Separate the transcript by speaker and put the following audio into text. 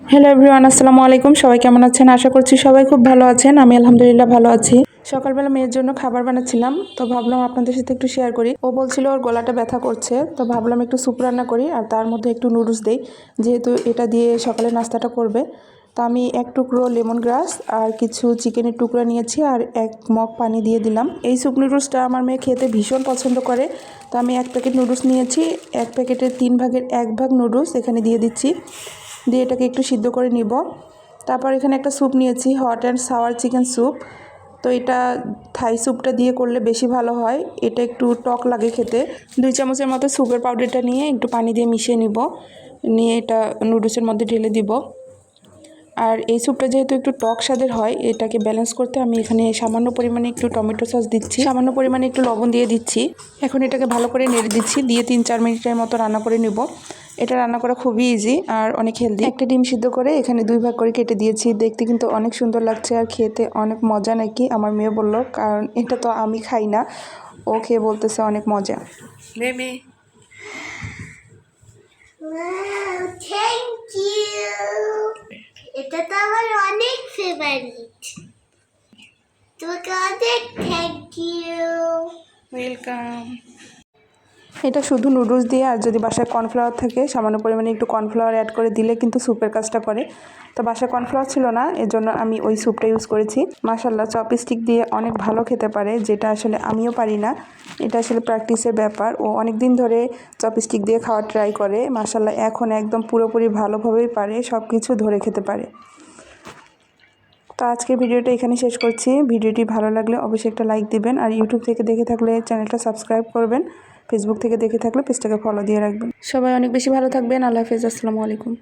Speaker 1: Hello everyone আসসালামু আলাইকুম। সবাই কেমন আছেন? আশা করছি সবাই খুব ভালো আছেন। আমি আলহামদুলিল্লাহ ভালো আছি। সকালবেলা মেয়ের জন্য খাবার বানাচ্ছিলাম, তো ভাবলাম আপনাদের সাথে একটু শেয়ার করি। ও বলছিল ওর গলাটা ব্যথা করছে, তো ভাবলাম একটু স্যুপ রান্না করি আর তার মধ্যে একটু নুডলস দেই। যেহেতু এটা দিয়ে সকালে নাস্তাটা করবে, তো আমি এক টুকরো লেমন গ্রাস আর কিছু চিকেনের টুকরো নিয়েছি আর এক মগ পানি দিয়ে দিলাম। এই স্যুপ নুডলসটা আমার মেয়ে খেতে ভীষণ পছন্দ করে, তো আমি এক প্যাকেট নুডলস নিয়েছি, এক প্যাকেটের তিন ভাগের এক ভাগ নুডলস এখানে দিয়ে দিচ্ছি। দিয়ে এটাকে একটু সিদ্ধ করে নিব। তারপর এখানে একটা স্যুপ নিয়েছি, hot and sour chicken soup. তো এটা থাই স্যুপটা দিয়ে করলে বেশি ভালো হয়। এটা একটু টক লাগে খেতে। দুই চামচের মতো সুগার পাউডারটা নিয়ে একটু পানি দিয়ে মিশিয়ে নিব। নিয়ে এটা নুডলসের মধ্যে ঢেলে দিব। আর এই স্যুপটা যেহেতু একটু টক স্বাদের হয়, এটাকে ব্যালেন্স করতে আমি এখানে সামান্য পরিমাণে একটু টমেটো সস দিচ্ছি। সামান্য পরিমাণে একটু লবণ দিয়ে দিচ্ছি। এখন এটাকে ভালো করে নেড়ে দিচ্ছি, দিয়ে তিন চার মিনিটের মতো রান্না করে নেব। এটা রান্না করা খুবই ইজি আর অনেক হেলদি একটা ডিম সিদ্ধ করে এখানে দুই ভাগ করে কেটে দিয়েছি। দেখতে কিন্তু অনেক সুন্দর লাগছে আর খেতে অনেক মজা নাকি, আমার মেয়ে বলল, কারণ এটা তো আমি খাই না। ও খেয়ে বলতেছে অনেক মজা।
Speaker 2: মেমে
Speaker 3: এটা আমার অনেক ফেভারিট তোমাকে অনেক থ্যাংক ইউ
Speaker 2: ওয়েলকাম
Speaker 1: এটা শুধু নুডলস দিয়ে, আর যদি বাসায় কর্নফ্লাওয়ার থাকে, সামান্য পরিমাণে একটু কর্নফ্লাওয়ার অ্যাড করে দিলে কিন্তু স্যুপের কাজটা করে। তো বাসায় কর্নফ্লাওয়ার ছিল না এর জন্য আমি ওই স্যুপটা ইউজ করেছি। মাসাল্লাহ চপস্টিক দিয়ে অনেক ভালো খেতে পারে, যেটা আসলে আমিও পারি না। এটা আসলে প্র্যাকটিসের ব্যাপার। ও অনেক দিন ধরে চপস্টিক দিয়ে খাওয়ার ট্রাই করে। মাসাল্লাহ এখন একদম পুরোপুরি ভালোভাবেই পারে সব কিছু ধরে খেতে পারে। তো আজকের ভিডিওটা এখানে শেষ করছি। ভিডিওটি ভালো লাগলে অবশ্যই একটা লাইক দিবেন, আর ইউটিউব থেকে দেখে থাকলে চ্যানেলটা সাবস্ক্রাইব করবেন। ফেসবুক থেকে দেখে থাকলে পেজটাকে ফলো দিয়ে রাখবেন। সবাই অনেক বেশি ভালো থাকবেন। আল্লাহ হাফেজ। আসসালামু আলাইকুম।